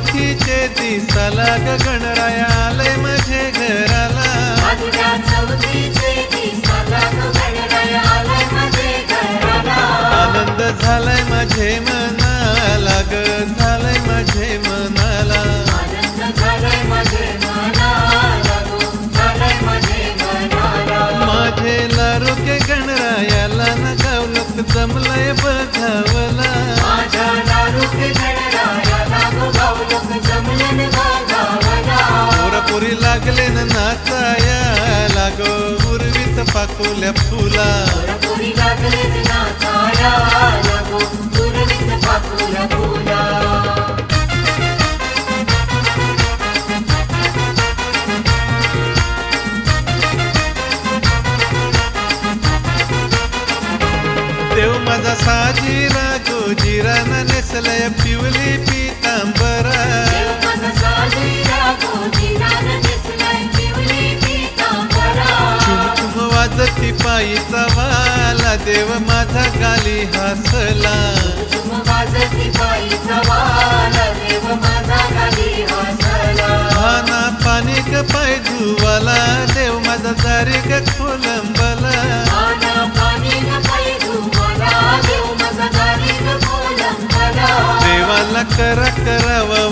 चौथीचे दिसाला गणराया आलय माझे घराला. आनंद झालाय माझे मनाला ग झालंय माझे मनाला. माझे लारुके गणरायाला न गावलं जमलंय बघावं. लागलेन नाचाया लागो उर्वित पाकोल्या फुला. पोरी लागले नाचाया लागो दुर्वित पाकुल्या फुला. देव माझा साजीरा नेसलय पिवली चुमचुम वाजती पायीचा वाला देव माझा गाली हसला. हाना पाणी ग पाय धुवाला देव माझा दारी ग खोलंबला. देवाला करा करावं